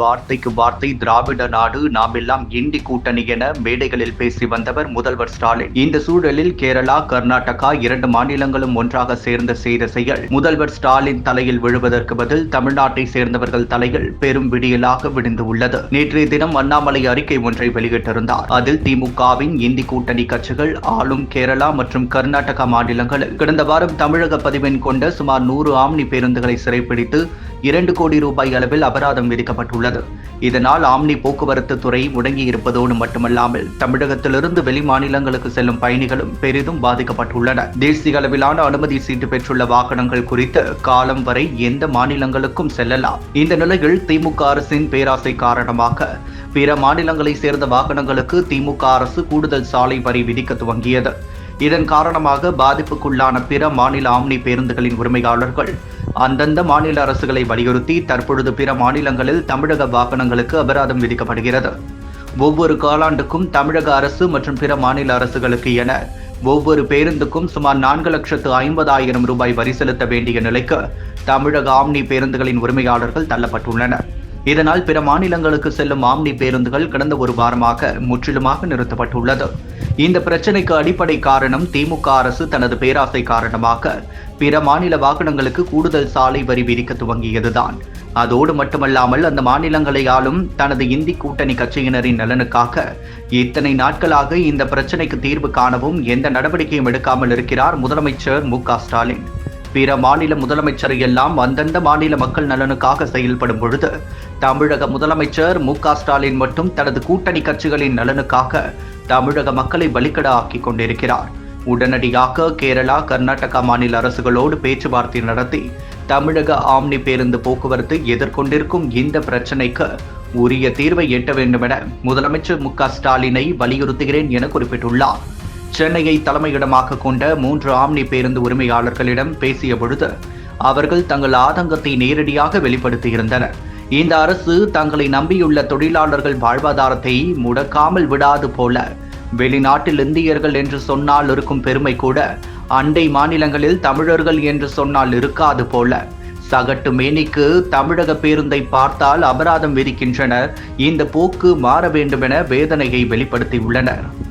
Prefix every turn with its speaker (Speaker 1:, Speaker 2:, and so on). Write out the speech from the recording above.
Speaker 1: வார்த்தைக்கு வார்த்தை திராவிட நாடு நாமெல்லாம் இண்டி கூட்டணி என மேடைகளில் பேசி வந்தவர் முதல்வர் ஸ்டாலின். இந்த சூழலில் கேரளா கர்நாடகா இரண்டு மாநிலங்களும் ஒன்றாக சேர்ந்த செய்த செயல் முதல்வர் ஸ்டாலின் தலையில் விழுவதற்கு பதில் தமிழ்நாட்டை சேர்ந்தவர்கள் தலையில் பெரும் விடியலாக விடிந்து உள்ளது. நேற்றைய தினம் அண்ணாமலை அறிக்கை ஒன்றை வெளியிட்டிருந்தார். அதில் திமுகவின் இந்தி கூட்டணி கட்சிகள் ஆளும் கேரளா மற்றும் கர்நாடகா மாநிலங்களில் கடந்த வாரம் தமிழக பதிவெண் கொண்ட சுமார் நூறு ஆம்னி பேருந்துகளை சிறைப்பிடித்து இரண்டு கோடி ரூபாய் அளவில் அபராதம் விதிக்கப்பட்டுள்ளது. இதனால் ஆம்னி போக்குவரத்து துறை முடங்கியிருப்பதோடு மட்டுமல்லாமல் தமிழகத்திலிருந்து வெளி மாநிலங்களுக்கு செல்லும் பயணிகளும் பெரிதும் பாதிக்கப்பட்டுள்ளன தேசிய அளவிலான அனுமதி சீட்டு பெற்றுள்ள வாகனங்கள் குறித்து காலம் வரை எந்த மாநிலங்களுக்கும் செல்லலாம். இந்த நிலையில் திமுக அரசின் பேராசை காரணமாக பிற மாநிலங்களை சேர்ந்த வாகனங்களுக்கு திமுக அரசு கூடுதல் சாலை வரி விதிக்க துவங்கியது. இதன் காரணமாக பாதிப்புக்குள்ளான பிற மாநில ஆம்னி பேருந்துகளின் உரிமையாளர்கள் அந்தந்த மாநில அரசுகளை வலியுறுத்தி தற்பொழுது பிற மாநிலங்களில் தமிழக வாகனங்களுக்கு அபராதம் விதிக்கப்படுகிறது. ஒவ்வொரு காலாண்டுக்கும் தமிழக அரசு மற்றும் பிற மாநில அரசுகளுக்கு என ஒவ்வொரு பேருந்துக்கும் சுமார் நான்கு லட்சத்து ஐம்பதாயிரம் ரூபாய் வரி செலுத்த வேண்டிய நிலைக்கு தமிழக ஆம்னி பேருந்துகளின் உரிமையாளர்கள் தள்ளப்பட்டுள்ளனர். இதனால் பிற மாநிலங்களுக்கு செல்லும் ஆம்னி பேருந்துகள் கடந்த ஒரு வாரமாக முற்றிலுமாக நிறுத்தப்பட்டுள்ளது. இந்த பிரச்சனைக்கு அடிப்படை காரணம் திமுக அரசு தனது பேராசை காரணமாக பிற மாநில வாகனங்களுக்கு கூடுதல் சாலை வரி விதிக்க துவங்கியதுதான். அதோடு மட்டுமல்லாமல் அந்த மாநிலங்களை ஆளும் தனது இந்தி கூட்டணி கட்சியினரின் நலனுக்காக இத்தனை நாட்களாக இந்த பிரச்சினைக்கு தீர்வு காணவும் எந்த நடவடிக்கையும் எடுக்காமல் இருக்கிறார் முதலமைச்சர் மு ஸ்டாலின். பிற மாநில முதலமைச்சர் எல்லாம் அந்தந்த மாநில மக்கள் நலனுக்காக செயல்படும் பொழுது தமிழக முதலமைச்சர் மு ஸ்டாலின் மட்டும் தனது கூட்டணி கட்சிகளின் நலனுக்காக தமிழக மக்களை வலிக்கட ஆக்கிக் கொண்டிருக்கிறார். உடனடியாக கேரளா கர்நாடகா மாநில அரசுகளோடு பேச்சுவார்த்தை நடத்தி தமிழக ஆம்னி பேருந்து போக்குவரத்து எதிர்கொண்டிருக்கும் இந்த பிரச்சினைக்கு உரிய தீர்வை எட்ட வேண்டும் என முதலமைச்சர் மு ஸ்டாலினை வலியுறுத்துகிறேன் என குறிப்பிட்டுள்ளார். சென்னையை தலைமையிடமாக கொண்ட மூன்று ஆம்னி பேருந்து உரிமையாளர்களிடம் பேசிய பொழுது அவர்கள் தங்கள் ஆதங்கத்தை நேரடியாக வெளிப்படுத்தியிருந்தனர். இந்த அரசு தங்களை நம்பியுள்ள தொழிலாளர்கள் வாழ்வாதாரத்தை முடக்காமல் விடாது போல வெளிநாட்டில் இந்தியர்கள் என்று சொன்னால் இருக்கும் பெருமை கூட அண்டை மாநிலங்களில் தமிழர்கள் என்று சொன்னால் இருக்காது போல. சகட்டு மேனிக்கு தமிழக பேருந்தை பார்த்தால் அபராதம் விதிக்கின்றனர். இந்த போக்கு மாற வேண்டுமென வேதனையை வெளிப்படுத்தியுள்ளனர்.